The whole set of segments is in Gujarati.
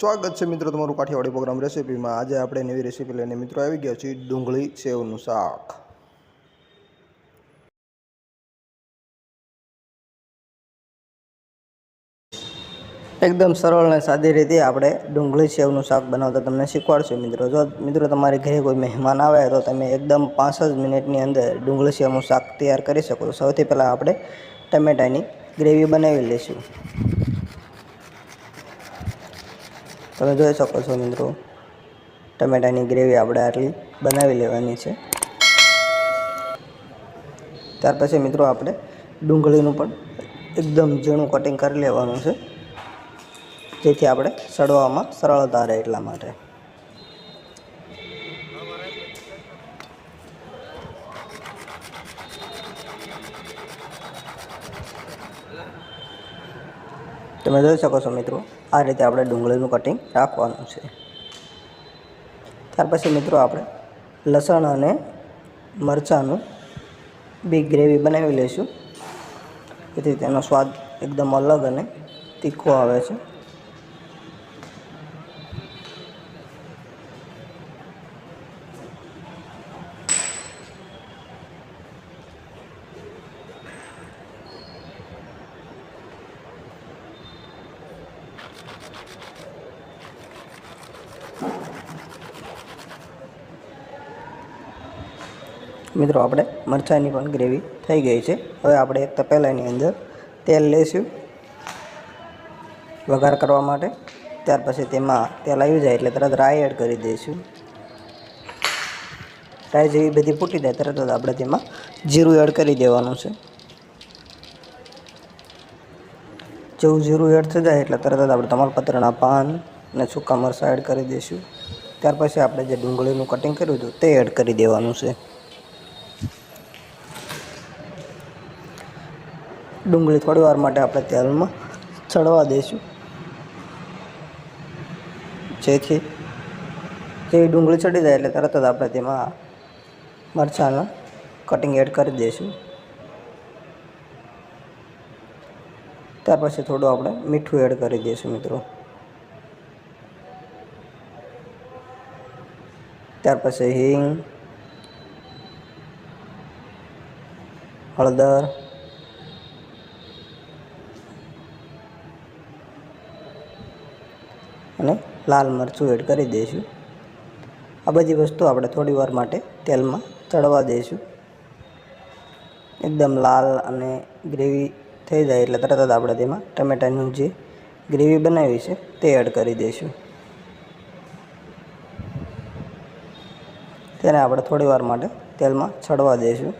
સ્વાગત છે મિત્રો તમારું કાઠિયાવાડી પ્રોગ્રામ રેસીપીમાં. આજે આપણે નવી રેસીપી લઈને મિત્રો આવી ગયા છીએ ડુંગળી સેવનું શાક. એકદમ સરળ અને સાદી રીતે આપણે ડુંગળી સેવનું શાક બનાવતા તમને શીખવાડશું મિત્રો. જો મિત્રો તમારે ઘરે કોઈ મહેમાન આવે તો તમે એકદમ પાંચ જ મિનિટની અંદર ડુંગળી સેવનું શાક તૈયાર કરી શકો સૌથી પહેલાં આપણે ટમેટાની ગ્રેવી બનાવી લઈશું. તમે જોઈ શકો છો મિત્રો. ટમેટાની ગ્રેવી આપણે આટલી બનાવી લેવાની છે. ત્યાર પછી મિત્રો આપણે ડુંગળીનું પણ એકદમ ઝીણું કટિંગ કરી લેવાનું છે. જેથી આપણે સડવામાં સરળતા રહે એટલા માટે. તમે જોઈ શકો છો મિત્રો, આ રીતે આપણે ડુંગળીનું કટિંગ રાખવાનું છે. ત્યાર પછી મિત્રો આપણે લસણ અને મરચાંનું બી ગ્રેવી બનાવી લઈશું. જેથી તેનો સ્વાદ એકદમ અલગ અને તીખો આવે છે. મિત્રો, આપણે મરચાંની પણ ગ્રેવી થઈ ગઈ છે. હવે આપણે એક તપેલાની અંદર તેલ લઈશું વઘાર કરવા માટે. ત્યાર પછી તેમાં તેલ આવી જાય એટલે તરત રાઈ એડ કરી દઈશું. રાઈ જેવી બધી ફૂટી જાય, તરત જ આપણે તેમાં જીરું એડ કરી દેવાનું છે. જેવું જીરું એડ થઈ જાય એટલે તરત જ આપણે તમાલપત્રના પાન અને સૂકા મરચાં એડ કરી દઈશું. ત્યાર પછી આપણે જે ડુંગળીનું કટિંગ કર્યું હતું તે એડ કરી દેવાનું છે. ડુંગળી થોડી વાર માટે આપણે તેલમાં ચડવા દઈશું. જેથી જે ડુંગળી ચડી જાય એટલે તરત જ આપણે તેમાં મરચાંનું કટિંગ એડ કરી દઈશું. ત્યાર પછી થોડું આપણે મીઠું એડ કરી દઈશું મિત્રો. ત્યાર પછી હિંગ, હળદર, અને લાલ મરચું એડ કરી દઈશું. આ બધી વસ્તુ આપણે થોડી વાર માટે તેલમાં ચડવા દઈશું. એકદમ લાલ અને ગ્રેવી થઈ જાય એટલે તરત જ આપણે તેમાં ટમેટાનું જે ગ્રેવી બનાવી છે તે એડ કરી દઈશું. તેને આપણે થોડી વાર માટે તેલમાં છડવા દઈશું.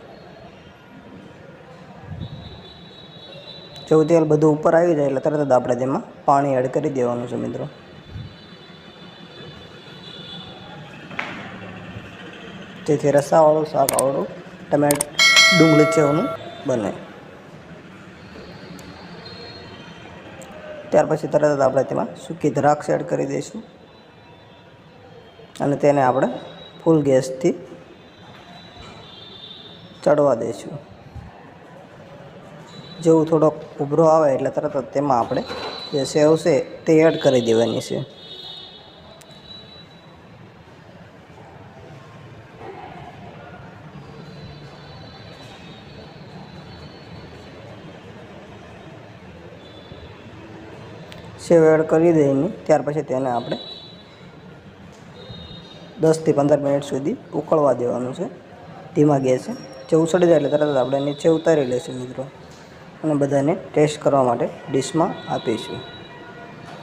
જેવું તેલ બધું ઉપર આવી જાય એટલે તરત જ આપણે તેમાં પાણી એડ કરી દેવાનું છે મિત્રો. જેથી રસાવાળું શાકવાળું ટમેટ ડુંગળી સેવનું બને. ત્યાર પછી તરત જ આપણે તેમાં સૂકી દ્રાક્ષ એડ કરી દઈશું. અને તેને આપણે ફૂલ ગેસથી ચડવા દઈશું. જેવું થોડોક ઉભરો આવે એટલે તરત જ તેમાં આપણે જે સેવ છે તે એડ કરી દેવાની છે. સેવ એડ કરી દઈને, ત્યાર પછી તેને આપણે દસથી પંદર મિનિટ સુધી ઉકળવા દેવાનું છે. ધીમા ગેસે. જે ઉછળી જાય એટલે તરત જ આપણે નીચે ઉતારી લઈશું મિત્રો. અને બધાને ટેસ્ટ કરવા માટે ડીશમાં આપીશું.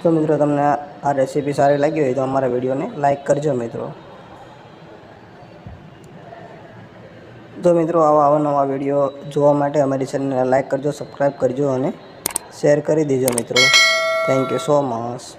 તો મિત્રો તમને આ રેસીપી સારી લાગી હોય તો અમારા વિડીયોને લાઇક કરજો મિત્રો. જો મિત્રો આવા આવા નવા વીડિયો જોવા માટે અમારી ચેનલને લાઇક કરજો, સબસ્ક્રાઈબ કરજો અને શેર કરી દેજો મિત્રો. Thank you so much.